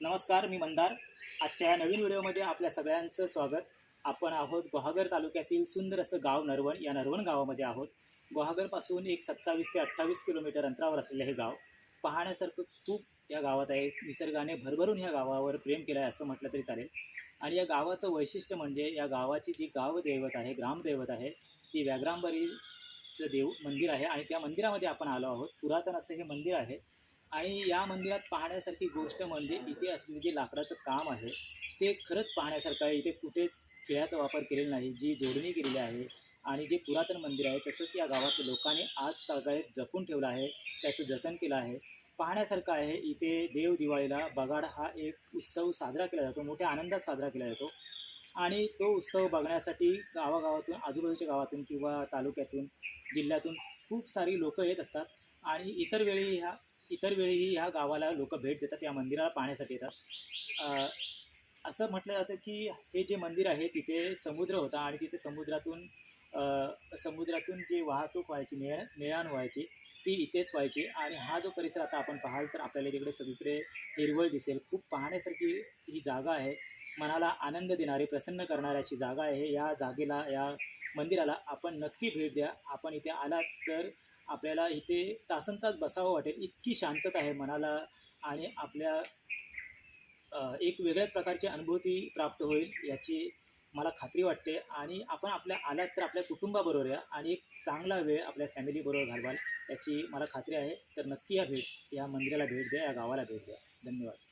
नमस्कार मी मंदार. आजच्या या नवीन व्हिडिओमध्ये आपल्या सगळ्यांचं स्वागत. आपण आहोत गुहागर तालुक्यातील सुंदर असं गाव नरवण. या नरवण गावामध्ये आहोत. गुहागरपासून एक सत्तावीस ते अठ्ठावीस किलोमीटर अंतरावर असलेलं हे गाव पाहण्यासारखं खूप या गावात आहे. निसर्गाने भरभरून ह्या गावावर प्रेम केलं आहे असं म्हटलं तरी चालेल. आणि या गावाचं वैशिष्ट्य म्हणजे या गावाची जी गावदैवत आहे ग्रामदैवत आहे ती व्याघ्रांबरीचं देव मंदिर आहे. आणि त्या मंदिरामध्ये आपण आलो आहोत. पुरातन असं हे मंदिर आहे. आणि या मंदिरात पाहण्यासारखी गोष्ट म्हणजे इथे असलेलं जे लाकडाचं काम आहे ते खरंच पाहण्यासारखं आहे. इथे कुठेच खिळ्याचा वापर केलेला नाही. जी जोडणी केलेली आहे आणि जे पुरातन मंदिर आहे तसंच या गावातल्या लोकांनी आज तागायत जपून ठेवलं आहे त्याचं जतन केलं आहे. पाहण्यासारखं आहे इथे देव दिवाळीला बगाड हा एक उत्सव साजरा केला जातो मोठ्या आनंदात साजरा केला जातो. आणि तो उत्सव बघण्यासाठी गावागावातून आजूबाजूच्या गावातून किंवा तालुक्यातून जिल्ह्यातून खूप सारी लोकं येत असतात. आणि इतर वेळी ह्या इतर वेळीही ह्या गावाला लोक भेट देतात या मंदिराला पाहण्यासाठी येतात. असं म्हटलं जातं की हे जे मंदिर आहे तिथे समुद्र होता आणि तिथे समुद्रातून समुद्रातून जी वाहतूक व्हायची ने नेळाण व्हायची ती इथेच व्हायची. आणि हा जो परिसर आता आपण पाहाल तर आपल्याला तिकडे सगळीकडे हिरवळ दिसेल. खूप पाहण्यासारखी ही जागा आहे. मनाला आनंद देणारी प्रसन्न करणारी अशी जागा आहे. या जागेला या मंदिराला आपण नक्की भेट द्या. आपण इथे आलात तर आपल्याला इथे तासन तास बसावं वाटेल इतकी शांतता आहे मनाला आणि आपल्या एक वेगळ्याच प्रकारची अनुभूती प्राप्त होईल याची मला खात्री वाटते. आणि आपण आपल्या आलात तर आपल्या कुटुंबाबरोबर या आणि एक चांगला वेळ आपल्या फॅमिलीबरोबर घालवाल याची मला खात्री आहे. तर नक्की या भेट या मंदिराला भेट द्या या गावाला भेट द्या. धन्यवाद.